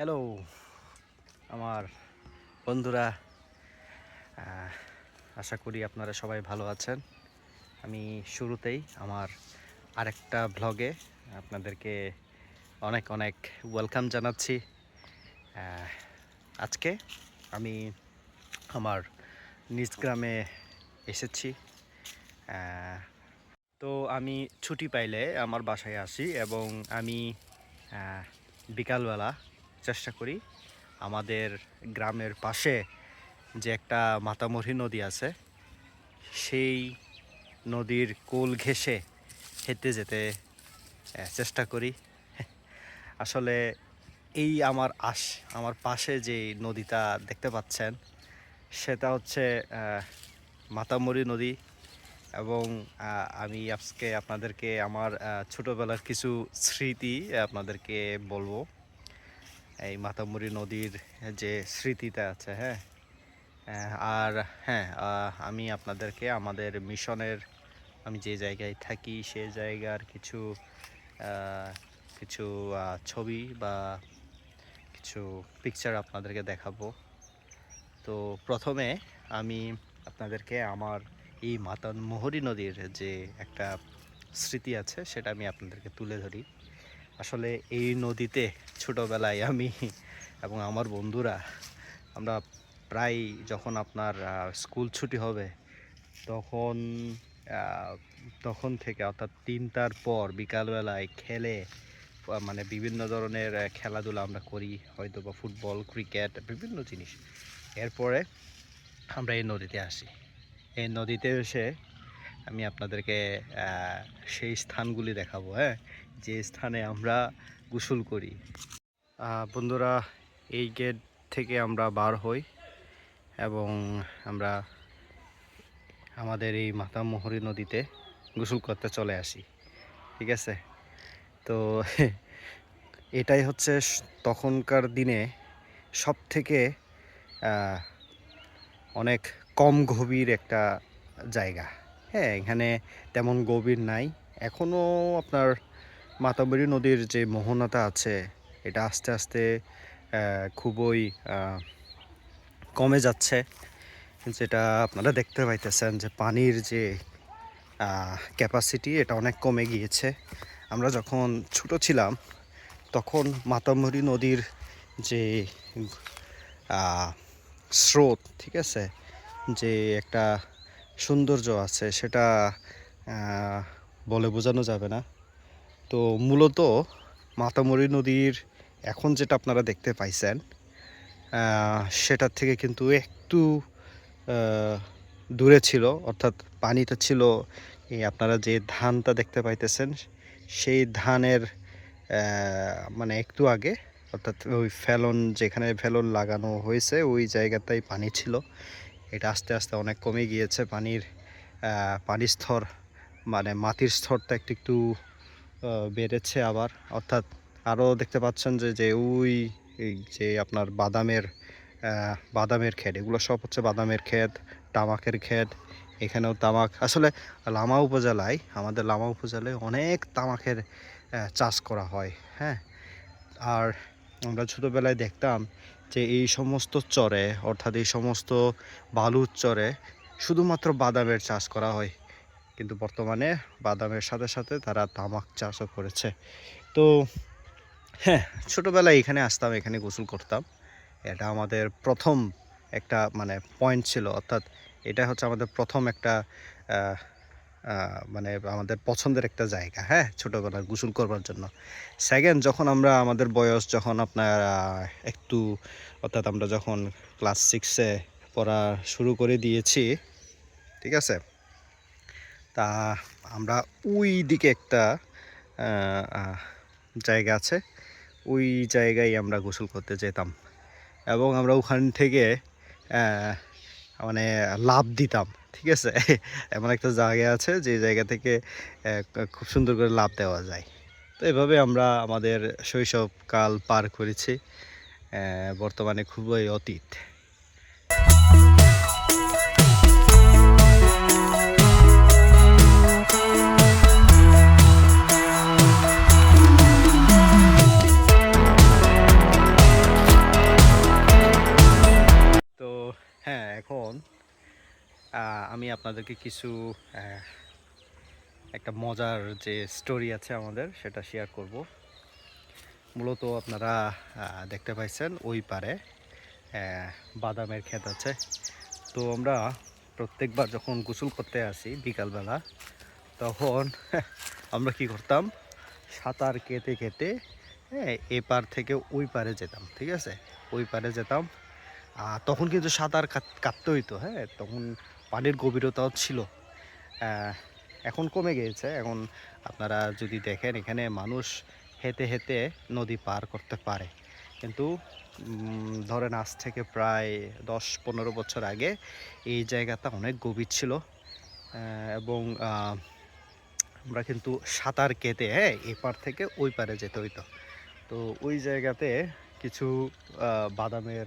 Hello, আমার বন্ধুরা আশা করি আপনারা সবাই ভালো আছেন। আমি শুরুতেই আমার আরেকটা ব্লগে আপনাদেরকে অনেক অনেক ওয়েলকাম জানাচ্ছি। আজকে আমি আমার নিজ গ্রামে এসেছি। তো আমি ছুটি পাইলে আমার বাসায় আসি এবং আমি বিকালবেলা চেষ্টা করি। আমাদের গ্রামের পাশে যে একটা মাতামরি নদী আছে, সেই নদীর কোল ঘেঁষে হেঁটে যেতে চেষ্টা করি। আসলে এই আমার আশ, আমার পাশে যে নদীটা দেখতে পাচ্ছেন, সেটা হচ্ছে মাতামরি নদী এবং আমি আজকে আপনাদেরকে আমার ছোটোবেলার কিছু স্মৃতি আপনাদেরকে বলব। এই মাতামুরি নদীর যে স্মৃতিটা আছে হ্যাঁ? আর হ্যাঁ আমি আপনাদেরকে আমাদের মিশনের, আমি যে জায়গায় থাকি সে জায়গার কিছু কিছু ছবি বা কিছু পিকচার আপনাদেরকে দেখাবো। তো প্রথমে আমি আপনাদেরকে আমার এই মাতান মোহরী নদীর যে একটা স্মৃতি আছে, সেটা আমি আপনাদেরকে তুলে ধরি। আসলে এই নদীতে ছোটোবেলায় আমি এবং আমার বন্ধুরা, আমরা প্রায় যখন আপনার স্কুল ছুটি হবে, তখন তখন থেকে অর্থাৎ তিনটার পর বিকালবেলায় খেলে মানে বিভিন্ন ধরনের খেলাধুলা আমরা করি হয়তো বা ফুটবল, ক্রিকেট, বিভিন্ন জিনিস। এরপরে আমরা এই নদীতে আসি। এই নদীতে এসে আমি আপনাদেরকে সেই স্থানগুলি দেখাবো হ্যাঁ? যে স্থানে আমরা গোসল করি। বন্ধুরা, এই গেট থেকে আমরা বার হই এবং আমরা আমাদের এই মাতামোহরী নদীতে গোসল করতে চলে আসি। ঠিক আছে? তো এটাই হচ্ছে তখনকার দিনে সব থেকে অনেক কম গভীর একটা জায়গা। হ্যাঁ এখানে তেমন গভীর নাই। এখনও আপনার মাতাবরী নদীর যে মোহনাটা আছে, এটা আস্তে আস্তে খুবই কমে যাচ্ছে। যেটা আপনারা দেখতে পাইতেছেন যে পানির যে ক্যাপাসিটি এটা অনেক কমে গিয়েছে। আমরা যখন ছোট ছিলাম, তখন মাতামরি নদীর যে স্রোত, ঠিক আছে? যে একটা সৌন্দর্য আছে, সেটা বলে বোঝানো যাবে না। তো মূলত মাতামরি নদীর এখন যেটা আপনারা দেখতে পাইছেন সেটার থেকে কিন্তু একটু দূরে ছিল, অর্থাৎ পানিটা ছিল এই আপনারা যে ধানটা দেখতে পাইতেছেন, সেই ধানের মানে একটু আগে, অর্থাৎ ওই ফেলন, যেখানে ফেলন লাগানো হয়েছে, ওই জায়গাটাই পানি ছিল। এটা আস্তে আস্তে অনেক কমে গিয়েছে, পানির পানির স্তর মানে মাটির স্তরটা একটু একটু বেড়েছে আবার। অর্থাৎ আরও দেখতে পাচ্ছেন যে যে ওই যে আপনার বাদামের বাদামের ক্ষেত, এগুলো সব হচ্ছে বাদামের ক্ষেত, তামাকের ক্ষেত, এখানেও তামাক। আসলে লামা উপজেলায়, আমাদের লামা উপজেলায় অনেক তামাকের চাষ করা হয় হ্যাঁ? আর আমরা ছোটোবেলায় দেখতাম যে এই সমস্ত চরে, অর্থাৎ এই সমস্ত বালুর চরে শুধুমাত্র বাদামের চাষ করা হয়। কিন্তু বর্তমানে বাদামের সাথে সাথে তারা তামাক চাষও করেছে। তো হ্যাঁ ছোটোবেলায় এখানে আসতাম, এখানে গোসল করতাম। এটা আমাদের প্রথম একটা মানে পয়েন্ট ছিল। অর্থাৎ এটা হচ্ছে আমাদের প্রথম একটা মানে আমাদের পছন্দের একটা জায়গা হ্যাঁ ছোটোবেলায় গোসল করবার জন্য। সেকেন্ড যখন আমরা, আমাদের বয়স যখন আপনার একটু, অর্থাৎ আমরা যখন ক্লাস সিক্সে পড়া শুরু করে দিয়েছি, ঠিক আছে? তা আমরা ওই দিকে একটা জায়গা আছে। ওই জায়গায় আমরা গোসল করতে যেতাম এবং আমরা ওখান থেকে মানে লাভ দিতাম, ঠিক আছে? এমন একটা জায়গা আছে যে জায়গা থেকে খুব সুন্দর করে লাভ দেওয়া যায়। তো এভাবে আমরা আমাদের শৈশবকাল পার করেছি বর্তমানে খুবই অতীত। আমি আপনাদেরকে কিছু একটা মজার যে স্টোরি আছে আমাদের, সেটা শেয়ার করব। মূলত আপনারা দেখতে পাইছেন ওই পারে বাদামের ক্ষেত আছে। তো আমরা প্রত্যেকবার যখন গোসল করতে আসি বিকালবেলা, তখন আমরা কি করতাম? সাঁতার কেটে কেটে হ্যাঁ এ পার থেকে ওই পারে যেতাম, ঠিক আছে? ওই পারে যেতাম। তখন কিন্তু সাঁতার কাট- কাটতে হইতো হ্যাঁ? তখন পানির গভীরতাও ছিল। এখন কমে গিয়েছে। এখন আপনারা যদি দেখেন, এখানে মানুষ হেঁটে হেঁটে নদী পার করতে পারে। কিন্তু ধরেন আজ থেকে প্রায় দশ পনেরো বছর আগে এই জায়গাটা অনেক গভীর ছিল। এবং আমরা কিন্তু সাঁতার কেটে হ্যাঁ এপার থেকে ওই পারে যেতে হইতো। তো ওই জায়গাতে কিছু বাদামের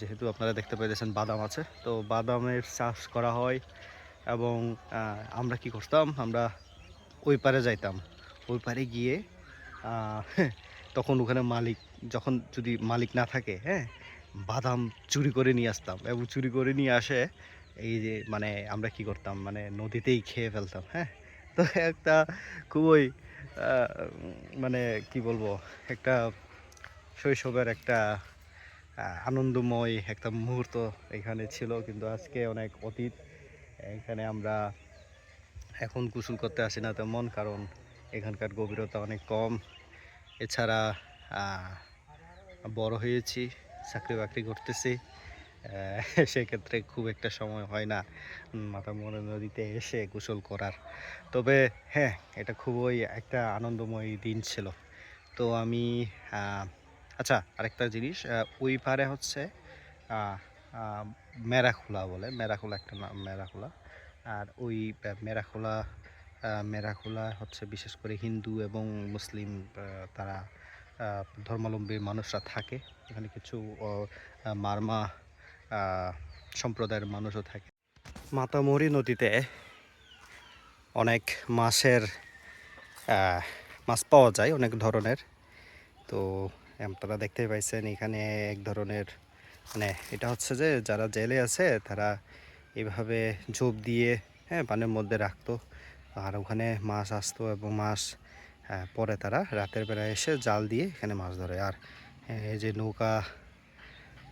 যেহেতু আপনারা দেখতে পেয়েছেন বাদাম আছে, তো বাদামের চাষ করা হয় এবং আমরা কি করতাম? আমরা ওই পারে যাইতাম। ওই পারে গিয়ে তখন ওখানে মালিক, যখন যদি মালিক না থাকে হ্যাঁ বাদাম চুরি করে নিয়ে আসতাম এবং চুরি করে নিয়ে আসে, এই যে মানে আমরা কি করতাম? মানে নদীতেই খেয়ে ফেলতাম হ্যাঁ? তো একটা খুবই মানে কি বলব? একটা শৈশবের একটা আনন্দময় একটা মুহূর্ত এখানে ছিল, কিন্তু আজকে অনেক অতীত। এখানে আমরা এখন গোসল করতে আসি না তেমন, কারণ এখানকার গভীরতা অনেক কম। এছাড়া বড় হয়েছি, চাকরি বাকরি করতেছি সেক্ষেত্রে খুব একটা সময় হয় না মাথা মনে নদীতে এসে গোসল করার। তবে হ্যাঁ এটা খুবই একটা আনন্দময় দিন ছিল। তো আমি আচ্ছা আরেকটা জিনিস ওই পারে হচ্ছে মেরাখোলা বলে, মেরাখোলা একটা নাম মেরাখোলা। আর ওই মেরাখোলা মেরাখোলা হচ্ছে বিশেষ করে হিন্দু এবং মুসলিম তারা ধর্মাবলম্বী মানুষরা থাকে। এখানে কিছু মারমা সম্প্রদায়ের মানুষও থাকে। মাতামরি নদীতে অনেক মাছের মাছ পাওয়া যায়, অনেক ধরনের। তো আপনারা দেখতেই পাইছেন এখানে এক ধরনের মানে এটা হচ্ছে যে যারা জেলে আছে তারা এভাবে ঝোপ দিয়ে হ্যাঁ পানির মধ্যে রাখতো। আর ওখানে মাছ আসতো এবং মাছ আহ, পরে তারা রাতের বেলা এসে জাল দিয়ে এখানে মাছ ধরে। আর এই যে নৌকা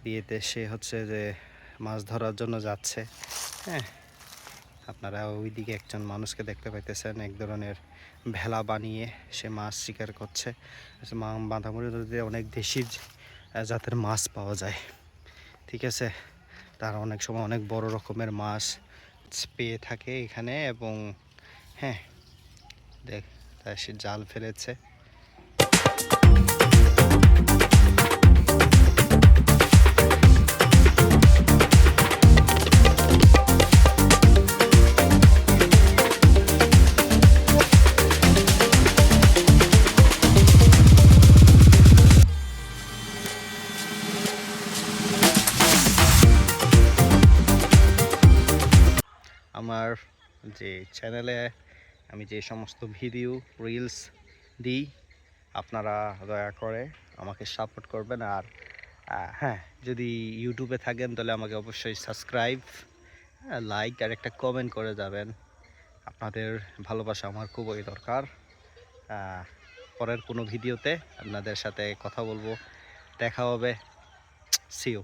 দিয়েতে সে হচ্ছে যে মাছ ধরার জন্য যাচ্ছে হ্যাঁ আপনারা ওইদিকে একজন মানুষকে দেখতে পাইতেছেন, এক ধরনের ভেলা বানিয়ে সে মাছ শিকার করছে। বাঁধামুড়ি নদীতে অনেক দেশি জাতের মাছ পাওয়া যায়, ঠিক আছে? তারা অনেক সময় অনেক বড় রকমের মাছ পেয়ে থাকে এখানে এবং হ্যাঁ দেখ তা সে জাল ফেলেছে। চ্যানেলে আমি যে সমস্ত ভিডিও রিলস দিই, আপনারা দয়া করে আমাকে সাপোর্ট করবেন আর হ্যাঁ যদি ইউটিউবে থাকেন তাহলে আমাকে অবশ্যই সাবস্ক্রাইব লাইক আর একটা কমেন্ট করে যাবেন। আপনাদের ভালোবাসা আমার খুবই দরকার। পরের কোনো ভিডিওতে আপনাদের সাথে কথা বলব। দেখা হবে। সিও